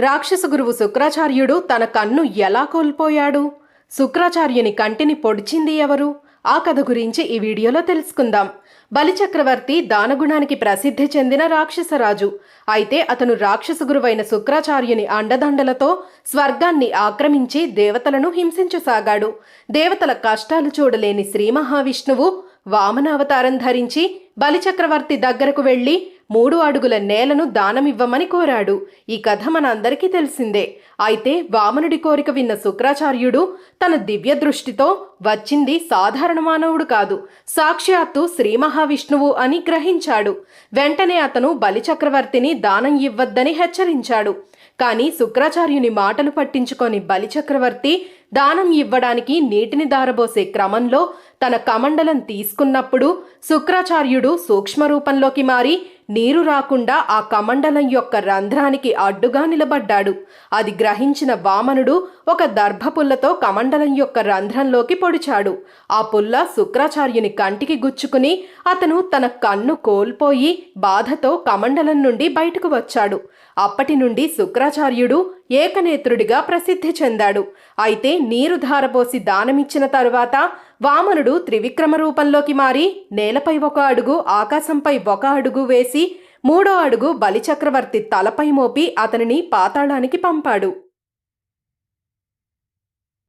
రాక్షస గురువు శుక్రాచార్యుడు తన కన్ను ఎలా కోల్పోయాడు? శుక్రాచార్యుని కంటిని పొడిచింది ఎవరు? ఆ కథ గురించి ఈ వీడియోలో తెలుసుకుందాం. బలిచక్రవర్తి దానగుణానికి ప్రసిద్ధి చెందిన రాక్షసరాజు అయితే అతను రాక్షస గురువైన శుక్రాచార్యుని అండదండలతో స్వర్గాన్ని ఆక్రమించి దేవతలను హింసించసాగాడు. దేవతల కష్టాలు చూడలేని శ్రీ మహావిష్ణువు వామనావతారం ధరించి బలిచక్రవర్తి దగ్గరకు వెళ్ళి మూడు అడుగుల నేలను దానమివ్వమని కోరాడు. ఈ కథ మన అందరికీ తెలిసిందే. అయితే వామనుడి కోరిక విన్న శుక్రాచార్యుడు తన దివ్య దృష్టితో వచ్చింది సాధారణ మానవుడు కాదు సాక్షాత్తు శ్రీ మహావిష్ణువు అని గ్రహించాడు. వెంటనే అతను బలిచక్రవర్తిని దానం ఇవ్వద్దని హెచ్చరించాడు. కానీ శుక్రాచార్యుని మాటలు పట్టించుకొని బలిచక్రవర్తి దానం ఇవ్వడానికి నీటిని దారబోసే క్రమంలో తన కమండలం తీసుకున్నప్పుడు శుక్రాచార్యుడు సూక్ష్మ రూపంలోకి మారి నీరు రాకుండా ఆ కమండలం యొక్క రంధ్రానికి అడ్డుగా నిలబడ్డాడు. అది గ్రహించిన వామనుడు ఒక దర్భపుల్లతో కమండలం యొక్క రంధ్రంలోకి పొడిచాడు. ఆ పుల్ల శుక్రాచార్యుని కంటికి గుచ్చుకుని అతను తన కన్ను కోల్పోయి బాధతో కమండలం నుండి బయటకు వచ్చాడు. అప్పటి నుండి శుక్రాచార్యుడు ఏకనేత్రుడిగా ప్రసిద్ధి చెందాడు. అయితే నీరు ధారపోసి దానమిచ్చిన తరువాత వామనుడు త్రివిక్రమ రూపంలోకి మారి నేలపై ఒక అడుగు ఆకాశంపై ఒక అడుగు వేసి మూడో అడుగు బలిచక్రవర్తి తలపై మోపి అతనిని పాతాళానికి పంపాడు.